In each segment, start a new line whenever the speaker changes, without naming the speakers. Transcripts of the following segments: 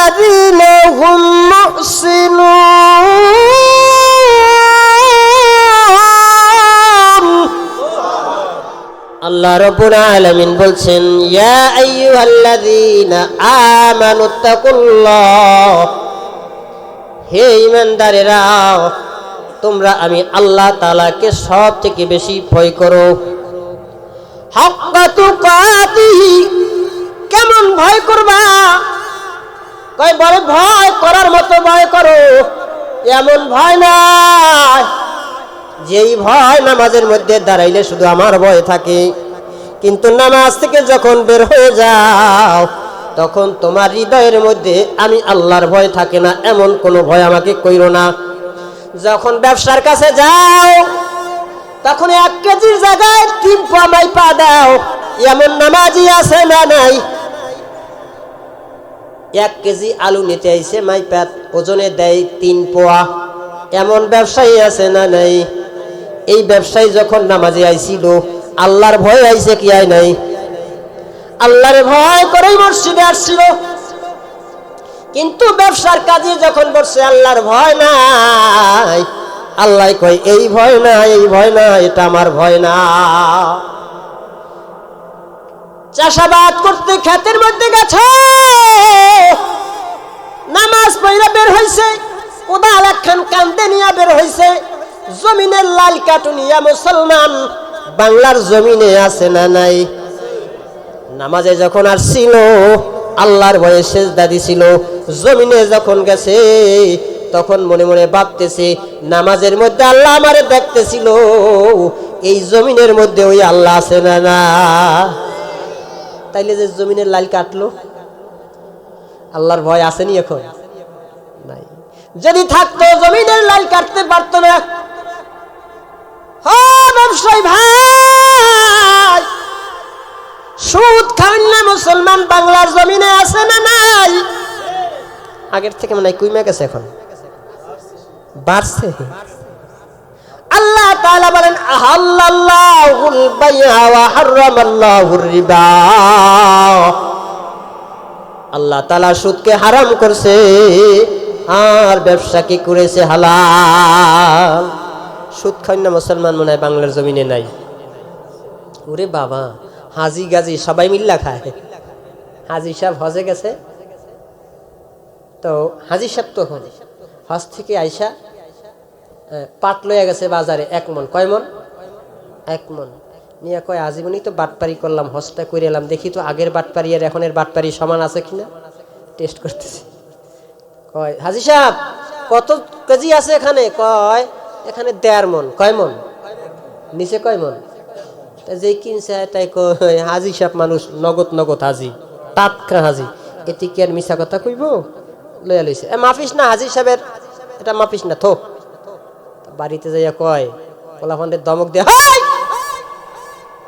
الذين هم محسنون আল্লাহ রব্বুল আলামিন বলছেন ইয়া আইয়ুহাল্লাযীনা আমানুত্তাকুল্লাহ হে ইমানদারেরা তোমরা আমি আল্লাহ তাআলাকে সব থেকে বেশি ভয় করো হাক্কা তুকাতিহি কেমন ভয় করবা কয় বলে ভয় করার মতো ভয় করো। এমন ভয় নাই। যেই ভয় নামাজের মধ্যে দাঁড়াইলে শুধু আমার ভয় থাকে। কিন্তু নামাজ থেকে যখন বের হয়ে যাও, তখন তোমার হৃদয়ের মধ্যে আমি আল্লাহর ভয় থাকে না, এমন কোনো ভয় আমাকে কইরো না। যখন ব্যবসার কাছে যাও, তখন এক কেজির জায়গায় তিন পোয়া মাইপা দাও। এমন নামাজি আছে না নাই? এক কেজি আলু নিতে আইছে মাইপাত, ওজনে দেয় তিন পোয়া। এমন ব্যবসায়ী আছে না নাই? এই ব্যবসায়ী যখন নামাজে আইছিল, আল্লাহর ভয় আইছে কি আয় নাই? আল্লাহর ভয় করেই মসজিদে আসছিল। কিন্তু ব্যবসার কাজে যখন বসছে, আল্লাহর ভয় নাই। আল্লাহ কয়, এই ভয় না, এই ভয় না, এটা আমার ভয় না। চাষাবাদ করতে, ক্ষেতের মধ্যে গেছে। হইছে কোদাল একখান কান্দে নিয়ে বের হইছে জমিনের লাল কাটুনিয়া মুসলমান, বাংলার জমিনে আছে না নাই? নামাজে যখন আসছিল, আল্লাহর ভয়ে দাদি ছিল জমিনে যখন গেছে, তখন মনে মনে ভাবতেছে, নামাজের মধ্যে আল্লাহ আমারে দেখতেছিল, এই জমিনের মধ্যে ওই আল্লাহ আছে না না? তাইলে যে জমিনের লাল কাটলো, আল্লাহর ভয় আসেনি এখন? যদি থাকতো জমিনের লাল কাটতে পারতো না। হ্যাঁ ব্যবসায়ী ভাই, সুদ খান না, মুসলমান বাংলার জমিনে আছে না নাই? আগের থেকে মানে কুইমা গেছে এখন। বাড়ছে আল্লাহ তাআলা বলেন, আহাল্লাল্লাহুল বাইআ ওয়া হারামাল্লাহুর রিবা। আল্লাহ তাআলা সুদকে হারাম করছে। আর ব্যবসা কি করেছে হালাল? সুদ খান না মুসলমান মনে হয় বাংলার জমিনে নাই। ওরে বাবা, হাজি গাজি সবাই মিল্লা খায়। হাজি সাহেব হজে গেছে। তো হাজি সাহেব তো হজে হজ থেকে আইসা পাট লইয়া গেছে বাজারে, এক মন। কয় মন? এক মন। নিয়ে কয়, আজীবনই তো বাটপারি করলাম, হজটা করে এলাম। দেখি তো আগের বাটপারি আর এখনের বাটপারি সমান আছে কিনা? টেস্ট করতেছি। কয়, হাজি সাহেব, কত কেজি আছে এখানে? কয়, এখানে দেড় মন। কয় মন? নিচে কয় মন? যেই কিনছে, তাই কয়, হাজি সাহেব মানুষ, নগদ নগদ হাজি, টাটকা হাজি। এটি কি আর মিছা কথা কইব? লইয়া লইছে। এ, মাফিস না, হাজি সাহেবের, এটা মাফিস না, থো। বাড়িতে যাইয়া কয় পোলাফান্ডের দমক দিয়ে, "হাই!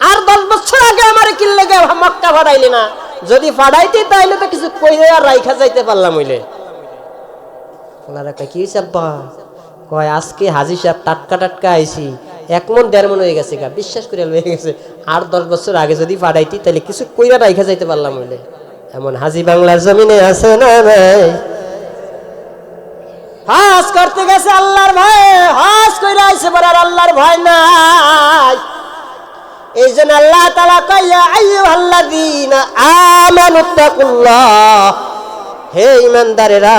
আর দশ বছর আগে আমার কিনলে গে, মক্কা ফাড়াইলি না। যদি ফাড়াইতে তাইলে তো কিছু কইরে আর রাইখা যাইতে পারলাম হইলে। ওনারা কয়, কি হয়েছে আব্বা? কয়, আজকে হাজি সাহেব টাটকা টাটকা আইছি। এক মন, দেড় মন হয়ে গেছে গা, বিশ্বাস করে হয়ে গেছে। আর দশ বছর আগে যদি পাঠাইতি তাহলে কিছু কইরা রাইখা যাইতে পারলাম হইলে। এমন হাজি বাংলার জমিনে আছে না ভাই হাজ করতে গেছে আল্লাহর ভয় হাজ কইরা আইছে পর আর আল্লাহর ভয় নাই। এই জন্য আল্লাহ তালা কইয়া আইয়ুহাল্লাযীনা আমানুত্তাকুল্লাহ হে ইমানদারেরা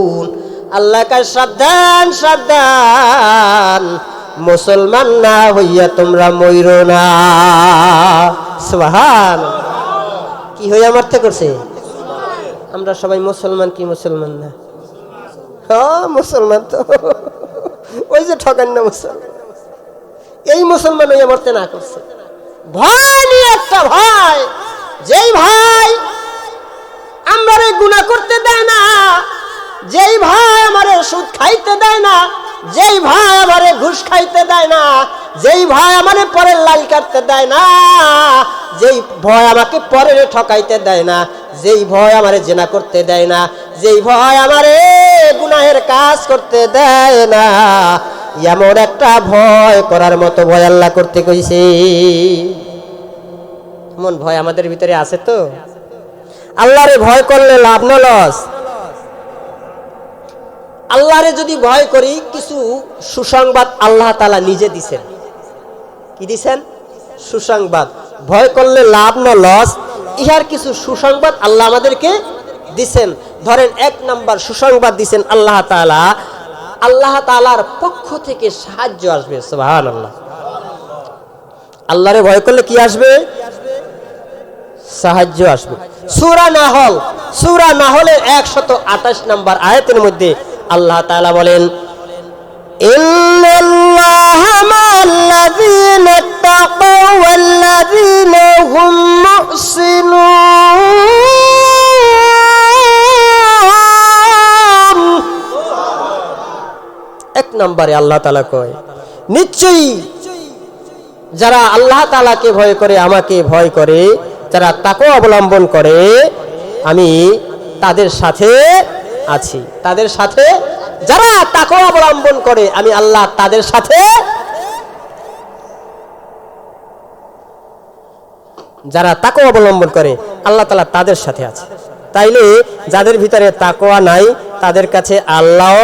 আল্লাহ কা সাবধান সাবধান। মুসলমান না হইয়া তোমরা মইরো না। সুবহান। কি হইয়া মরতে করছে? আমরা সবাই মুসলমান কি মুসলমান না? হ্যাঁ মুসলমান তো। ওই যে ঠকান না মুসলমান। এই মুসলমান হইয়া মরতে না করছে। ভয় নিয়ে একটা ভয়। যেই ভাই আমরা গুণা করতে দেয় না। খাইতে দেয় না, যেই ভাই আমারে ঘুষ খাইতে দেয় না, যেই ভাই আমারে পরের লাল কাটতে দেয় না, যেই ভয় আমাকে পরের ঠকাইতে দেয় না, যেই ভয় আমারে জেনা করতে দেয় না, যেই ভয় আমারে গুনাহের কাজ করতে দেয় না, এমন একটা ভয় করার মতো ভয় আল্লাহ করতে কইছে। এমন ভয় আমাদের ভিতরে আছে তো? আল্লাহরে ভয় করলে লাভ না লস। আল্লাহরে যদি ভয় করি, কিছু সুসংবাদ আল্লাহ তালা নিজে দিছেন। কি দিছেন? সুসংবাদ। ভয় করলে লাভ না লস ইহার কিছু সুসংবাদ আল্লাহ আমাদেরকে দিছেন। ধরেন এক নাম্বার সুসংবাদ দিছেন আল্লাহ তালা আল্লাহ তালার পক্ষ থেকে সাহায্য আসবে সুবহান আল্লাহ আল্লাহরে ভয় করলে কি আসবে? সাহায্য আসবে। সুরা নাহল। সুরা নাহলের একশত আঠাশ নাম্বার আয়াতের মধ্যে আল্লাহ তালা বলেন এক নম্বরে আল্লাহ তালা কয়, নিশ্চয়ই যারা আল্লাহ তালাকে ভয় করে, আমাকে ভয় করে, যারা তাকে অবলম্বন করে, আমি তাদের সাথে আছি। তাদের সাথে যারা তাকে অবলম্বন করে, আমি আল্লাহ তাদের সাথে যারা তাকে অবলম্বন করে, আল্লাহ তালা তাদের সাথে আছে। তাইলে যাদের ভিতরে তাকোয়া নাই, তাদের কাছে আল্লাহ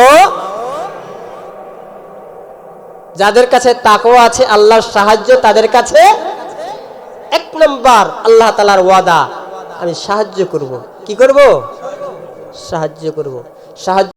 যাদের কাছে তাকোয়া আছে, আল্লাহর সাহায্য তাদের কাছে এক নম্বর আল্লাহ তালার ওয়াদা। আমি সাহায্য করব। কি করব? সাহায্য করব। সাহায্য